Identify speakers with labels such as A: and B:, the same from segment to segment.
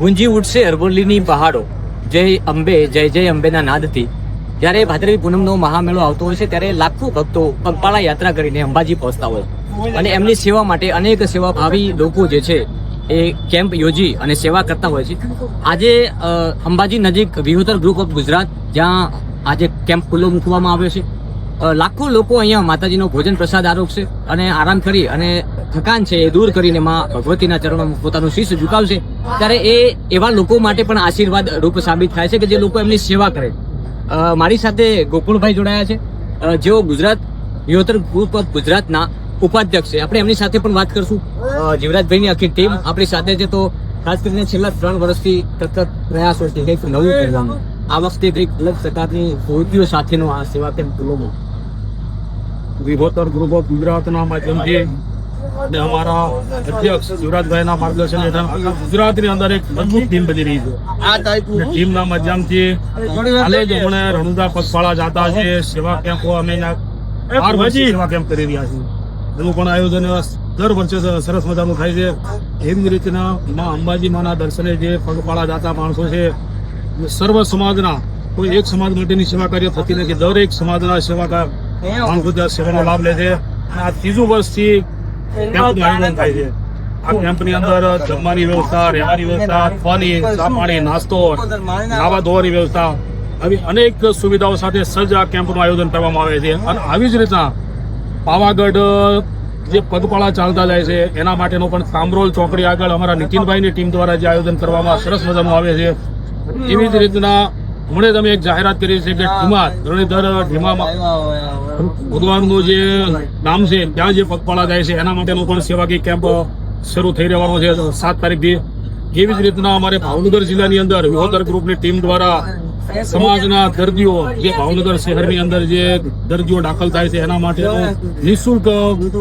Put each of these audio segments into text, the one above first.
A: ગુંજી ઉઠશે અરવલ્લીની પહાડો. જય અંબે, જય જય અંબેના નાદથી. જ્યારે ભાદરવી પૂનમનો મહામેળો આવતો હોય છે, ત્યારે લાખો ભક્તો પગપાળા યાત્રા કરીને અંબાજી પહોંચતા હોય. અને એમની સેવા માટે અનેક સેવાભાવી લોકો જે છે, એ કેમ્પ યોજી અને સેવા કરતા હોય છે. આજે અંબાજી નજીક વિહોતર ગ્રુપ ઓફ ગુજરાત, જ્યાં આજે કેમ્પ ખુલ્લો મૂકવામાં આવ્યો છે. લાખો લોકો અહીંયા માતાજીનો ભોજન પ્રસાદ આરોગશે અને આરામ કરી અને થકાન છે એ દૂર કરીને માં ભગવતીના ચરણોમાં પોતાનું શીશ ઝુકાવશે, ત્યારે એ એવા લોકો માટે પણ આશીર્વાદ રૂપ સાબિત થાય છે કે જે લોકો એમની સેવા કરે. મારી સાથે ગોકુળભાઈ જોડાયા છે. જેઓ ગુજરાત યુવતર ગ્રુપ ઓફ ગુજરાતના ઉપાધ્યક્ષ છે. આપણે એમની સાથે પણ વાત કરશું. જીવરાજભાઈની આખી ટીમ આપણી સાથે છે તો ખાસ કરીને છેલ્લા ત્રણ વર્ષથી સતત પ્રયાસો છે કંઈક નવું કરવાનું. આ વખતે કંઈક અલગ પ્રકારની પ્રવૃત્તિઓ સાથેનો આ સેવા કેમ્પ
B: વિભોતર ગ્રુપ ઓફ ગુજરાતના માધ્યમથી અને અમારા અધ્યક્ષ શિવરાજભાઈના માર્ગદર્શન હેઠળ ગુજરાતની અંદર એક મજબૂત ટીમ બની રહી છે. અને ટીમના માધ્યમથી હાલે જ અમને રણુદા પગપાળા જાતા છે સેવા કેમ્પો અમે બાર સેવા કેમ્પ કરી રહ્યા છીએ. એનું પણ આયોજન દર વર્ષે સરસ મજાનું થાય છે. એવી જ રીતના માં અંબાજી માના દર્શને જે પગપાળા જાતા માણસો છે સર્વ સમાજના કોઈ એક સમાજ માટેની સેવા કાર્ય થતી નથી. દરેક સમાજના સેવા માણસો ત્યાં સેવાનો લાભ લે છે. આ ત્રીજું વર્ષથી કેમ્પનું આયોજન થાય છે? આ કેમ્પની અંદર જમવાની વ્યવસ્થા રહેવાની વ્યવસ્થા ચા પાણી નાસ્તો નાવા ધોવાની વ્યવસ્થા. આવી અનેક સુવિધાઓ સાથે સજ્જ આ કેમ્પનું આયોજન કરવામાં આવે છે. અને આવી જ રીતના પાવાગઢ જે પગપાળા ચાલતા જાય છે એના માટેનો પણ કામરોલ ચોકડી આગળ અમારા નીતિનભાઈની ટીમ દ્વારા જે આયોજન કરવામાં સરસ મજાનું આવે છે. એવી જ રીતના હમણાં તમે એક જાહેરાત કરી છે કે ઢીમા ધરણીધર ઢીમામાં ભગવાનનું જે નામ છે ત્યાં જે પગપાળા જાય છે એના માટેનો પણ સેવાકીય કેમ્પ શરૂ થઈ રહેવાનો છે. સાત તારીખથી એવી જ રીતના અમારે ભાવનગર જિલ્લાની અંદર વિહોતર ગ્રુપની ટીમ દ્વારા સમાજના દર્દીઓ જે ભાવનગર શહેરની અંદર જે દર્દીઓ દાખલ થાય છે એના માટે નિઃશુલ્ક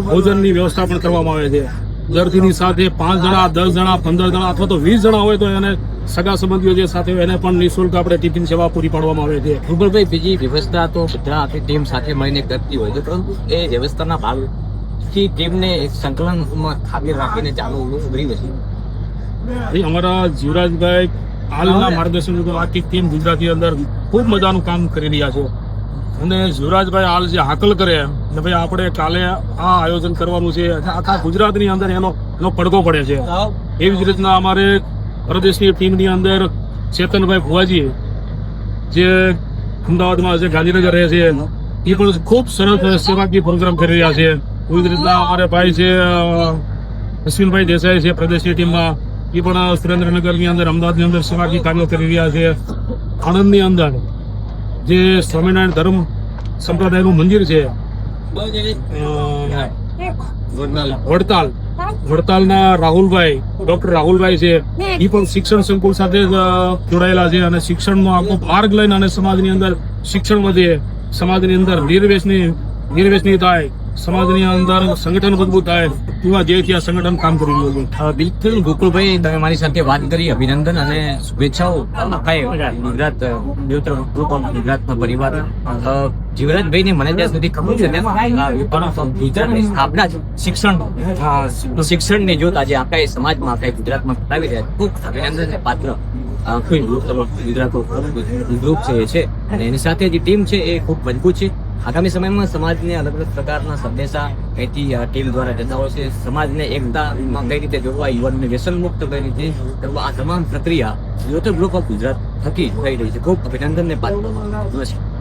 B: ભોજનની વ્યવસ્થા પણ કરવામાં આવે છે. દર્દીની સાથે પાંચ જણા દસ જણા પંદર જણા અથવા તો વીસ જણા હોય તો એને સગા સંબંધીઓ જે સાથે હોય એને પણ નિઃશુલ્ક આપણે ટિફિન સેવા પૂરી પાડવામાં આવે છે.
A: ગુગલભાઈ બીજી વ્યવસ્થા તો બધા આખી ટીમ સાથે મળીને કરતી હોય છે પરંતુ એ વ્યવસ્થાના ભાગથી ટીમને સંકલનમાં ખાબી રાખીને ચાલુ ઉભરી નથી.
B: અમારા જીવરાજભાઈ હાલના માર્ગદર્શન આખી ટીમ ગુજરાતની અંદર ખૂબ મજાનું કામ કરી રહ્યા છે. અને યુવરાજભાઈ હાલ જે હાકલ કરે કે ભાઈ આપણે કાલે આ આયોજન કરવાનું છે આખા ગુજરાતની અંદર એનો એનો પડઘો પડે છે. એવી જ રીતના અમારે પ્રદેશની ટીમની અંદર ચેતનભાઈ ભુવાજી જે અમદાવાદમાં જે ગાંધીનગર રહે છે એ પણ ખૂબ સરસ સેવાકીય પ્રોગ્રામ કરી રહ્યા છે. એવી જ રીતના અમારે ભાઈ છે અશ્વિનભાઈ દેસાઈ છે પ્રદેશની ટીમમાં એ પણ સુરેન્દ્રનગરની અંદર અમદાવાદની અંદર સેવાકીય કાર્યો કરી રહ્યા છે. આણંદની અંદર જે સ્વામિનારાયણ ધર્મ સંપ્રદાયનું મંદિર છે વડતાલ. વડતાલના રાહુલભાઈ ડોક્ટર રાહુલભાઈ છે. એ પણ શિક્ષણ સંકુલ સાથે જોડાયેલા છે અને શિક્ષણનો આખો માર્ગ લઈને અને સમાજની અંદર શિક્ષણ વધે સમાજની અંદર નિર્વેશની નિર્વેશની થાય. સમાજની અંદર સંગઠન મજબૂત થાય એવા ધ્યેયથી આ સંગઠન કામ કરી રહ્યું
A: બિલકુલ. ગોકુળભાઈ તમે મારી સાથે વાત કરી અભિનંદન અને શુભેચ્છાઓ. આખા ગુજરાત દેવતર ગુજરાતના પરિવાર. જીવરાજભાઈ જીવરાજભાઈને મને ત્યાં સુધી ખબર છે ને ગુજરાતની સ્થાપના શિક્ષણ. અ, જોતા આજે આખા એ સમાજમાં આખા ગુજરાતમાં ફેલાવી રહ્યા ખૂબ અભિનંદન પાત્ર આખી ગુજરાત ગ્રુપ છે. અને એની સાથે જે ટીમ છે એ ખૂબ મજબૂત છે. આગામી સમયમાં સમાજને અલગ અલગ પ્રકારના સંદેશા અહીંથી ટીમ દ્વારા જતા હોય છે, સમાજને એકતામાં કઈ રીતે જોડવા, યુવાનને વ્યસન મુક્ત કઈ રીતે કરવા, આ તમામ પ્રક્રિયા યોતર ગ્રુપ ઓફ ગુજરાત થકી થઈ રહી છે. ખૂબ અભિનંદનને પાત્ર નમસ્કાર.